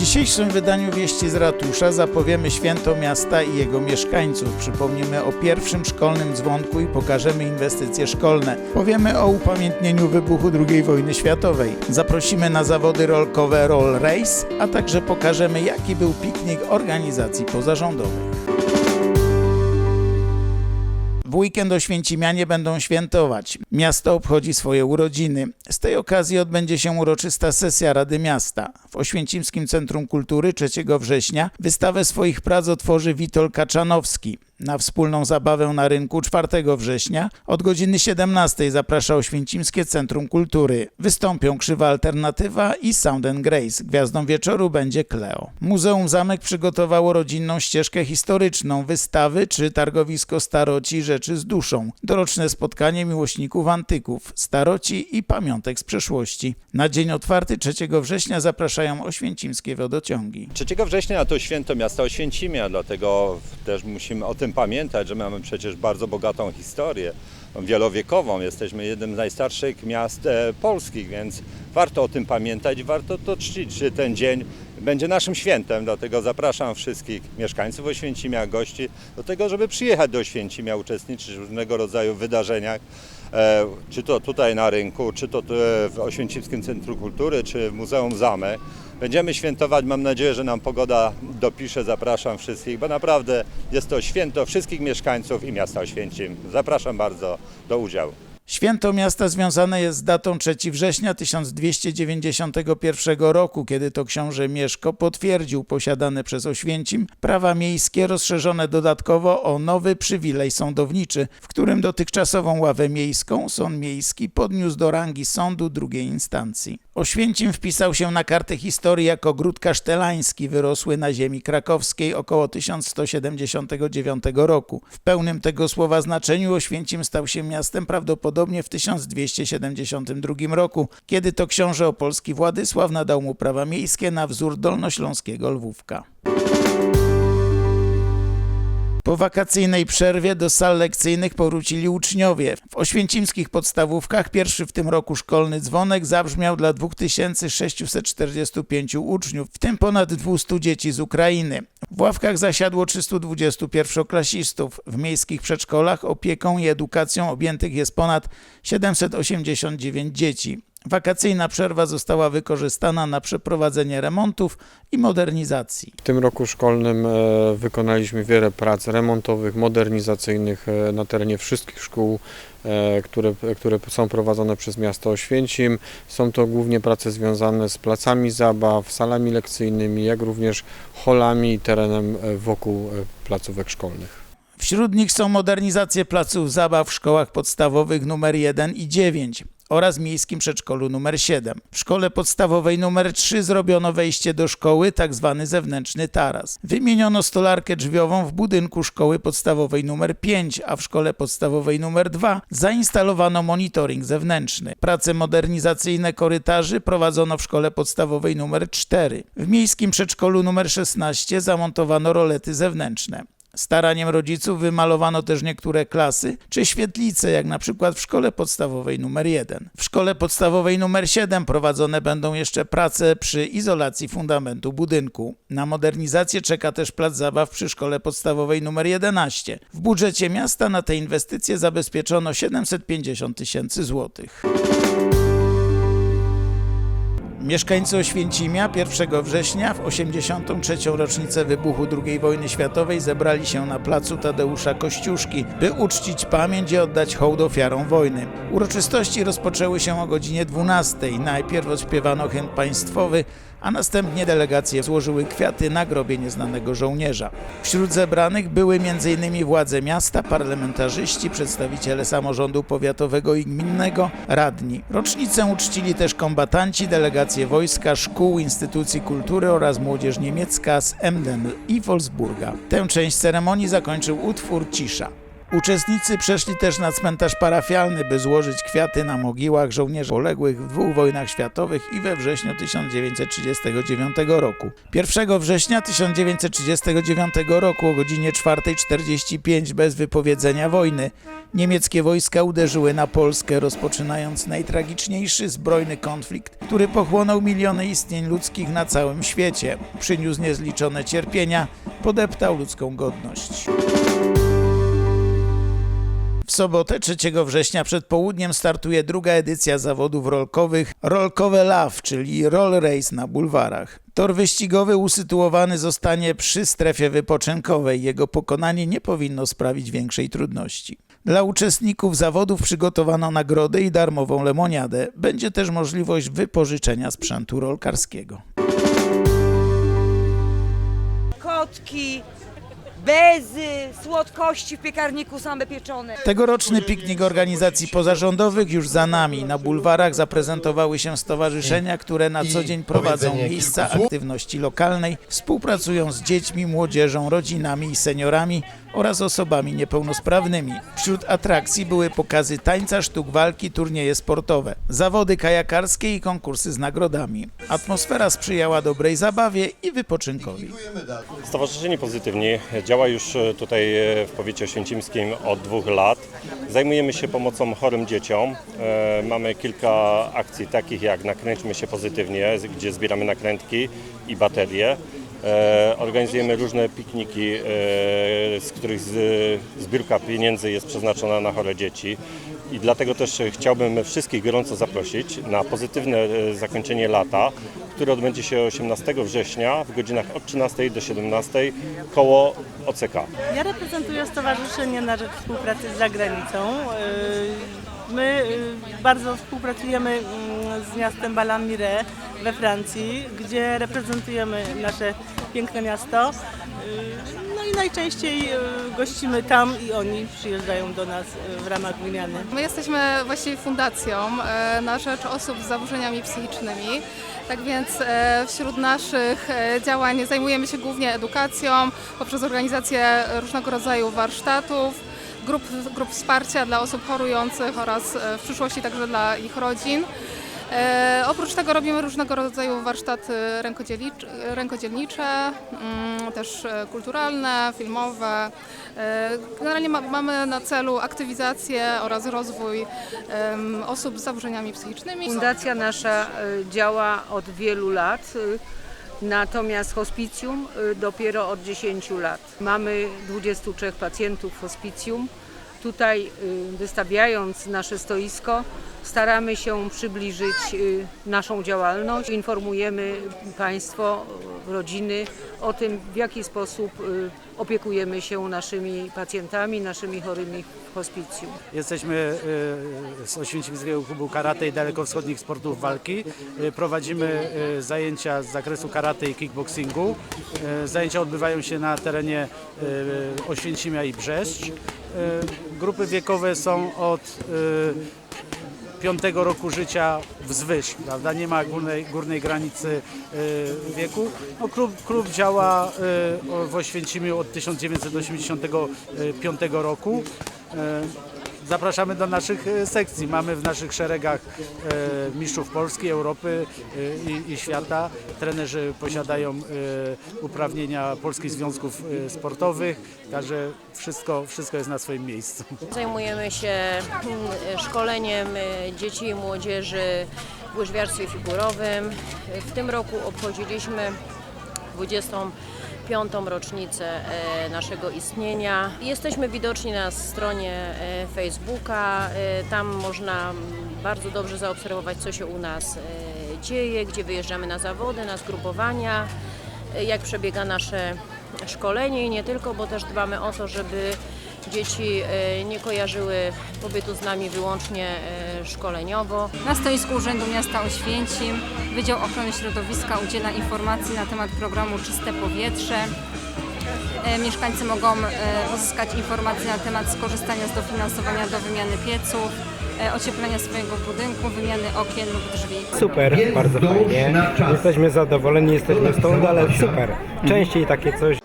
dzisiejszym wydaniu Wieści z Ratusza zapowiemy święto miasta i jego mieszkańców. Przypomnimy o pierwszym szkolnym dzwonku i pokażemy inwestycje szkolne. Powiemy o upamiętnieniu wybuchu II wojny światowej. Zaprosimy na zawody rolkowe Roll Race, a także pokażemy jaki był piknik organizacji pozarządowych. W weekend Oświęcimianie będą świętować. Miasto obchodzi swoje urodziny. Z tej okazji odbędzie się uroczysta sesja Rady Miasta. W Oświęcimskim Centrum Kultury 3 września wystawę swoich prac otworzy Witold Kaczanowski. Na wspólną zabawę na rynku 4 września od godziny 17 zaprasza Oświęcimskie Centrum Kultury. Wystąpią Krzywa Alternatywa i Sound and Grace. Gwiazdą wieczoru będzie Kleo. Muzeum Zamek przygotowało rodzinną ścieżkę historyczną, wystawy czy targowisko staroci rzeczy z duszą. Doroczne spotkanie miłośników antyków, staroci i pamiątek z przeszłości. Na dzień otwarty 3 września zapraszają oświęcimskie wodociągi. 3 września to święto miasta Oświęcimia, dlatego też musimy o tym pamiętać, że mamy przecież bardzo bogatą historię, wielowiekową. Jesteśmy jednym z najstarszych miast e, polskich, więc warto o tym pamiętać warto to czcić, ten dzień będzie naszym świętem. Dlatego zapraszam wszystkich mieszkańców Oświęcimia, gości do tego, żeby przyjechać do Oświęcimia, uczestniczyć w różnego rodzaju wydarzeniach. E, czy to tutaj na rynku, czy to e, w Oświęcimskim Centrum Kultury, czy w Muzeum Zamek. Będziemy świętować, mam nadzieję, że nam pogoda dopisze, zapraszam wszystkich, bo naprawdę jest to święto wszystkich mieszkańców i miasta Oświęcim. Zapraszam bardzo do udziału. Święto miasta związane jest z datą 3 września 1291 roku, kiedy to książę Mieszko potwierdził posiadane przez Oświęcim prawa miejskie rozszerzone dodatkowo o nowy przywilej sądowniczy, w którym dotychczasową ławę miejską sąd miejski podniósł do rangi sądu drugiej instancji. Oświęcim wpisał się na kartę historii jako gród kasztelański wyrosły na ziemi krakowskiej około 1179 roku. W pełnym tego słowa znaczeniu Oświęcim stał się miastem prawdopodobnie w 1272 roku, kiedy to książę opolski Władysław nadał mu prawa miejskie na wzór dolnośląskiego Lwówka. Po wakacyjnej przerwie do sal lekcyjnych powrócili uczniowie. W oświęcimskich podstawówkach pierwszy w tym roku szkolny dzwonek zabrzmiał dla 2645 uczniów, w tym ponad 200 dzieci z Ukrainy. W ławkach zasiadło 320 pierwszoklasistów. W miejskich przedszkolach opieką i edukacją objętych jest ponad 789 dzieci. Wakacyjna przerwa została wykorzystana na przeprowadzenie remontów i modernizacji. W tym roku szkolnym e, wykonaliśmy wiele prac remontowych, modernizacyjnych e, na terenie wszystkich szkół, e, które, które są prowadzone przez miasto Oświęcim. Są to głównie prace związane z placami zabaw, salami lekcyjnymi, jak również holami i terenem wokół placówek szkolnych. Wśród nich są modernizacje placów zabaw w szkołach podstawowych nr 1 i 9 oraz miejskim przedszkolu nr 7. W szkole podstawowej nr 3 zrobiono wejście do szkoły, tak zwany zewnętrzny taras. Wymieniono stolarkę drzwiową w budynku szkoły podstawowej nr 5, a w szkole podstawowej nr 2 zainstalowano monitoring zewnętrzny. Prace modernizacyjne korytarzy prowadzono w szkole podstawowej nr 4. W miejskim przedszkolu nr 16 zamontowano rolety zewnętrzne. Staraniem rodziców wymalowano też niektóre klasy czy świetlice, jak na przykład w szkole podstawowej nr 1. W szkole podstawowej nr 7 prowadzone będą jeszcze prace przy izolacji fundamentu budynku. Na modernizację czeka też plac zabaw przy szkole podstawowej nr 11. W budżecie miasta na te inwestycje zabezpieczono 750 tysięcy złotych. Mieszkańcy Oświęcimia 1 września w 83. rocznicę wybuchu II wojny światowej zebrali się na placu Tadeusza Kościuszki, by uczcić pamięć i oddać hołd ofiarom wojny. Uroczystości rozpoczęły się o godzinie 12. Najpierw odśpiewano hymn państwowy, a następnie delegacje złożyły kwiaty na grobie nieznanego żołnierza. Wśród zebranych były m.in. władze miasta, parlamentarzyści, przedstawiciele samorządu powiatowego i gminnego, radni. Rocznicę uczcili też kombatanci, delegacje wojska, szkół, instytucji kultury oraz młodzież niemiecka z Emden i Wolfsburga. Tę część ceremonii zakończył utwór Cisza. Uczestnicy przeszli też na cmentarz parafialny, by złożyć kwiaty na mogiłach żołnierzy poległych w dwóch wojnach światowych i we wrześniu 1939 roku. 1 września 1939 roku o godzinie 4.45 bez wypowiedzenia wojny niemieckie wojska uderzyły na Polskę, rozpoczynając najtragiczniejszy zbrojny konflikt, który pochłonął miliony istnień ludzkich na całym świecie, przyniósł niezliczone cierpienia, podeptał ludzką godność. W sobotę 3 września przed południem startuje druga edycja zawodów rolkowych Rolkowe Love, czyli roll race na bulwarach. Tor wyścigowy usytuowany zostanie przy strefie wypoczynkowej. Jego pokonanie nie powinno sprawić większej trudności. Dla uczestników zawodów przygotowano nagrody i darmową lemoniadę. Będzie też możliwość wypożyczenia sprzętu rolkarskiego. kotki, bezy, słodkości w piekarniku same pieczone. Tegoroczny piknik organizacji pozarządowych już za nami. Na bulwarach zaprezentowały się stowarzyszenia, które na co dzień prowadzą miejsca aktywności lokalnej, współpracują z dziećmi, młodzieżą, rodzinami i seniorami oraz osobami niepełnosprawnymi. Wśród atrakcji były pokazy tańca, sztuk walki, turnieje sportowe, zawody kajakarskie i konkursy z nagrodami. Atmosfera sprzyjała dobrej zabawie i wypoczynkowi. Stowarzyszenie Pozytywni działa już e, tutaj e, w powiecie oświęcimskim od dwóch lat. Zajmujemy się pomocą chorym dzieciom. E, Mamy kilka akcji takich jak Nakręćmy się pozytywnie, gdzie zbieramy nakrętki i baterie. Organizujemy różne pikniki, z których zbiórka pieniędzy jest przeznaczona na chore dzieci. I dlatego też chciałbym wszystkich gorąco zaprosić na pozytywne zakończenie lata, które odbędzie się 18 września w godzinach od 13 do 17 koło OCK. Ja reprezentuję Stowarzyszenie na Rzecz Współpracy z Zagranicą. Yy, My yy, bardzo współpracujemy mm, z miastem Balamire we Francji, gdzie reprezentujemy nasze piękne miasto. Yy, No i najczęściej gościmy tam i oni przyjeżdżają do nas w ramach wymiany. My jesteśmy właściwie fundacją na rzecz osób z zaburzeniami psychicznymi. Tak więc e, wśród naszych e, działań zajmujemy się głównie edukacją poprzez organizację różnego rodzaju warsztatów, grup, grup wsparcia dla osób chorujących oraz e, w przyszłości także dla ich rodzin. E, oprócz tego robimy różnego rodzaju warsztaty rękodzielnicze, mm, też e, kulturalne, filmowe. E, generalnie ma, mamy na celu aktywizację oraz rozwój osób z zaburzeniami psychicznymi. Fundacja nasza y, działa od wielu lat, y, natomiast hospicjum dopiero od 10 lat. Mamy 23 pacjentów w hospicjum. Tutaj y, wystawiając nasze stoisko staramy się przybliżyć y, naszą działalność. Informujemy Państwo, rodziny o tym, w jaki sposób y, opiekujemy się naszymi pacjentami, naszymi chorymi w hospicjum. Jesteśmy z Oświęcimskiego Klubu Karate i Dalekowschodnich Sportów Walki. Prowadzimy zajęcia z zakresu karate i kickboxingu. Zajęcia odbywają się na terenie Oświęcimia i Brzeszcz. Y, Grupy wiekowe są od y, piątego roku życia wzwyż, prawda? Nie ma górnej, górnej granicy y, wieku. No, klub, klub działa w Oświęcimiu od 1985 roku. Zapraszamy do naszych y, sekcji. Mamy w naszych szeregach y, mistrzów Polski, Europy y, i, i świata. Trenerzy posiadają uprawnienia Polskich Związków Sportowych, także wszystko, wszystko jest na swoim miejscu. Zajmujemy się mm, szkoleniem dzieci i młodzieży w łyżwiarstwie figurowym. W tym roku obchodziliśmy 25. rocznicę e, naszego istnienia. Jesteśmy widoczni na stronie e, Facebooka. E, Tam można bardzo dobrze zaobserwować, co się u nas dzieje, gdzie wyjeżdżamy na zawody, na zgrupowania, jak przebiega nasze szkolenie i nie tylko, bo też dbamy o to, żeby dzieci e, nie kojarzyły pobytu z nami wyłącznie e, szkoleniowo. Na stoisku Urzędu Miasta Oświęcim Wydział Ochrony Środowiska udziela informacji na temat programu Czyste Powietrze. E, Mieszkańcy mogą uzyskać informacje na temat skorzystania z dofinansowania do wymiany pieców, ocieplenia swojego budynku, wymiany okien lub drzwi. Super, bardzo fajnie. Jesteśmy zadowoleni, jesteśmy stąd, ale super. Częściej takie coś